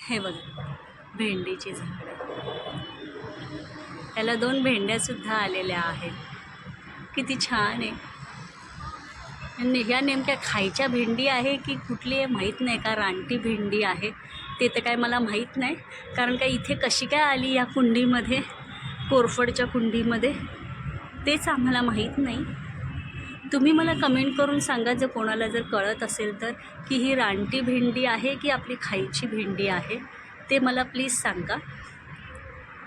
हे बघा भेंडीची झाडं. त्याला दोन भेंड्यासुद्धा आलेल्या आहेत. किती छान आहे. आणि ह्या नेमक्या खायच्या भेंडी आहे की कुठली आहे माहीत नाही का रानटी भेंडी आहे ते तर काय मला माहीत नाही. कारण का इथे कशी काय आली या कुंडीमध्ये कोरफडच्या कुंडीमध्ये तेच आम्हाला माहीत नाही. तुम्ही मला कमेंट करून सांगा जर कोणाला जर कळत असेल तर की ही रानटी भेंडी आहे की आपली खायची भेंडी आहे ते मला प्लीज सांगा.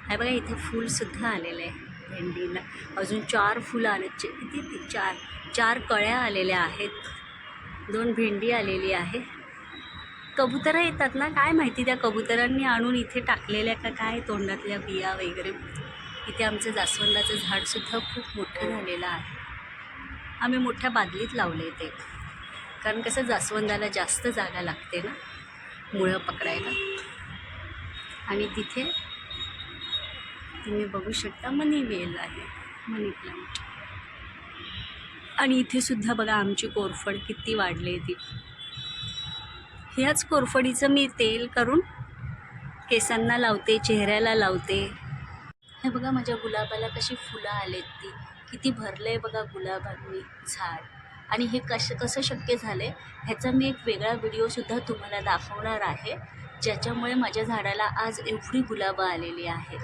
हे बघा इथे फूलसुद्धा आलेलं आहे भेंडीला. अजून चार फुलं आले. किती? चार. चार कळ्या आलेल्या आहेत. दोन भेंडी आलेली आहे. कबुतरं येतात ना? काय माहिती त्या कबुतरांनी आणून इथे टाकलेल्या का काय? तोंडातल्या बिया वगैरे. इथे आमचं जास्वंदाचं झाडसुद्धा खूप मोठं झालेलं आहे. आम्ही मोठ्या बादलीत लावले ते. कारण कसं जास्वंदाला जास्त जागा लागते ना मुळं पकडायला. आणि तिथे तुम्ही बघू शकता मनी वेल आहे मनी प्लांट. आणि इथे सुद्धा बघा आमची कोरफड किती वाढली ती. ह्याच कोरफडीचं मी तेल करून केसांना लावते चेहऱ्याला लावते. हे बघा माझ्या गुलाबाला कशी फुलं आलेत ती. किती भरलं आहे बघा गुलाबांनी झाड. आणि हे कसं कसं शक्य झालं आहे ह्याचा मी एक वेगळा व्हिडिओसुद्धा तुम्हाला दाखवणार आहे ज्याच्यामुळे माझ्या झाडाला आज एवढी गुलाबं आलेली आहेत.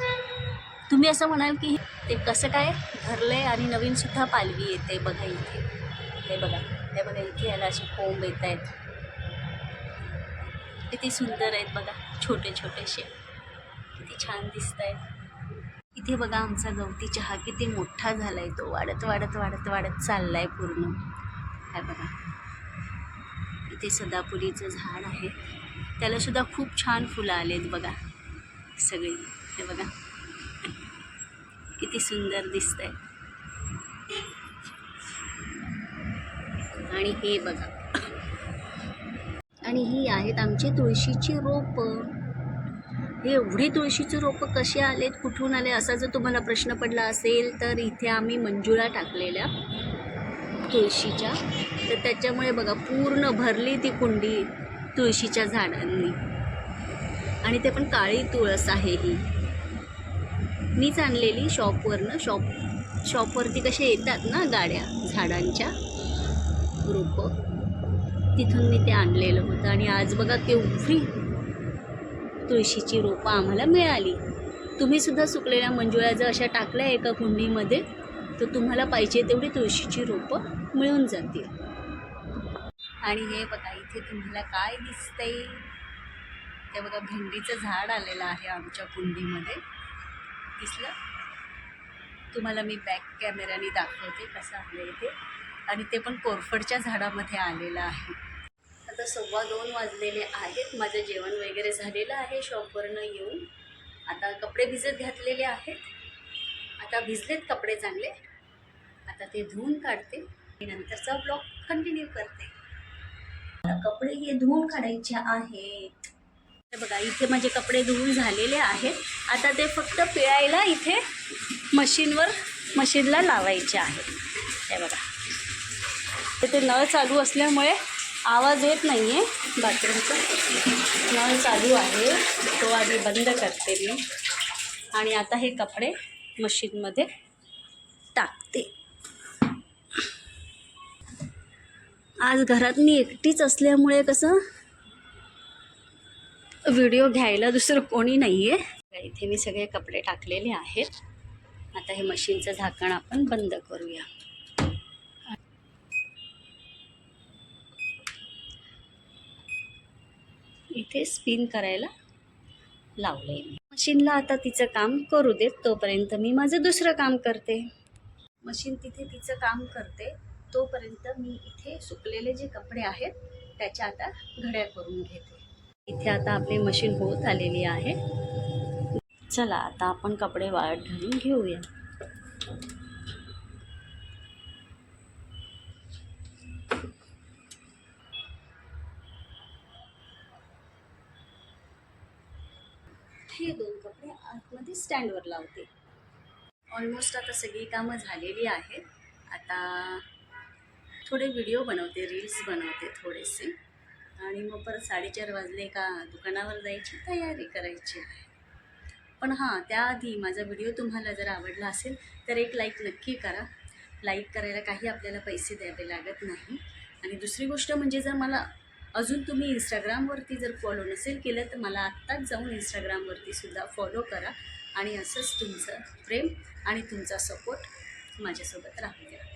तुम्ही असं म्हणाल की ते कसं काय भरलं आहे आणि नवीनसुद्धा पालवी येते बघा इथे. हे बघा हे बघा इथे याला असे कोंब येत आहेत. किती सुंदर आहेत बघा छोटे छोटेसे किती छान दिसत आहेत. इथे बघा आमचा गवती चहा किती मोठा झाला आहे तो. वाढत वाढत वाढत वाढत चालला आहे पूर्ण. काय बघा. इथे सदापुरीचं झाड आहे. त्यालासुद्धा खूप छान फुलं आलेत बघा. सगळी. हे बघा. किती सुंदर दिसत आहे आणि हे बघा. आणि ही आहेत आमची तुळशीची रोपं. हे एवढी तुळशीची रोपं कशी आलेत कुठून आले असा जर तुम्हाला प्रश्न पडला असेल तर इथे आम्ही मंजुळा टाकलेल्या तुळशीच्या. तर त्याच्यामुळे बघा पूर्ण भरली ती कुंडी तुळशीच्या झाडांनी. आणि ते पण काळी तुळस आहे ही. मीच आणलेली शॉपवरनं शॉप शॉपवरती कसे येतात ना गाड्या झाडांच्या रोपं तिथून मी ते आणलेलं होतं. आणि आज बघा केवढी तुळशीची रोपं आम्हाला मिळाली. तुम्हीसुद्धा सुकलेल्या मंजुळ्या जर अशा टाकल्या एका कुंडीमध्ये तर तुम्हाला पाहिजे तेवढी तुळशीची रोपं मिळून जातील. आणि हे बघा इथे तुम्हाला काय दिसतंय? ते बघा भेंडीचं झाड आलेलं आहे आमच्या कुंडीमध्ये. दिसलं? तुम्हाला मी बॅक कॅमेऱ्याने दाखवते कसं आलं इथे आणि ते पण कोरफडच्या झाडामध्ये आलेलं आहे. आता सव्वा दोन वाजलेले आहेत. माझं जेवण वगैरे झालेलं आहे. शॉपवरनं येऊन आता कपडे भिजत घातलेले आहेत. आता भिजलेत कपडे चांगले. आता ते धुवून काढते. आणि नंतरचा ब्लॉग कंटिन्यू करते. कपडे हे धुवून काढायचे आहेत. बघा इथे माझे कपडे धुवून झालेले आहेत. आता ते फक्त पिळायला इथे मशीनवर मशीनला लावायचे आहेत. हे बघा. ते नळ चालू असल्यामुळे आवाज येत नाही आहे बाथरूमचा. नळ चालू आहे. तो आधी बंद करते मी. आणि आता हे कपडे मशीनमध्ये टाकते. आज घरात मी एकटीच असल्यामुळे कसं व्हिडिओ घ्यायला दुसरं कोणी नाही आहे इथे मी सगळे कपडे टाकलेले आहेत. आता हे मशीनचं झाकण आपण बंद करूया. इथे स्पिन करायला लावले मशीनला आता तिचं काम करू देत तोपर्यंत मी माझं दुसरं काम करते. मशीन तिथे तिचं काम करते तोपर्यंत मी इथे सुकलेले जे कपडे आहेत त्याच्या आता घड्या करून घेते. इथे आता आपली मशीन होत आलेली आहे. चला आता आपण कपडे वाळत घालून घेऊया. हे दोन कपडे आतमध्ये स्टँडवर लावते. ऑलमोस्ट आता सगळी कामं झालेली आहेत. आता थोडे व्हिडिओ बनवते रील्स बनवते थोडेसे. आणि मग परत साडेचार वाजले का दुकानावर जायची तयारी करायची आहे. पण हां त्याआधी माझा व्हिडिओ तुम्हाला जर आवडला असेल तर एक लाईक नक्की करा. लाईक करायला काही आपल्याला पैसे द्यावे लागत नाही. आणि दुसरी गोष्ट म्हणजे जर मला अजून तुम्ही इंस्टाग्रामवरती जर फॉलो नसेल केलं तर मला आत्ताच जाऊन इंस्टाग्रामवरती सुद्धा फॉलो करा. आणि असंच तुमचं प्रेम आणि तुमचा सपोर्ट माझ्यासोबत राहू द्या.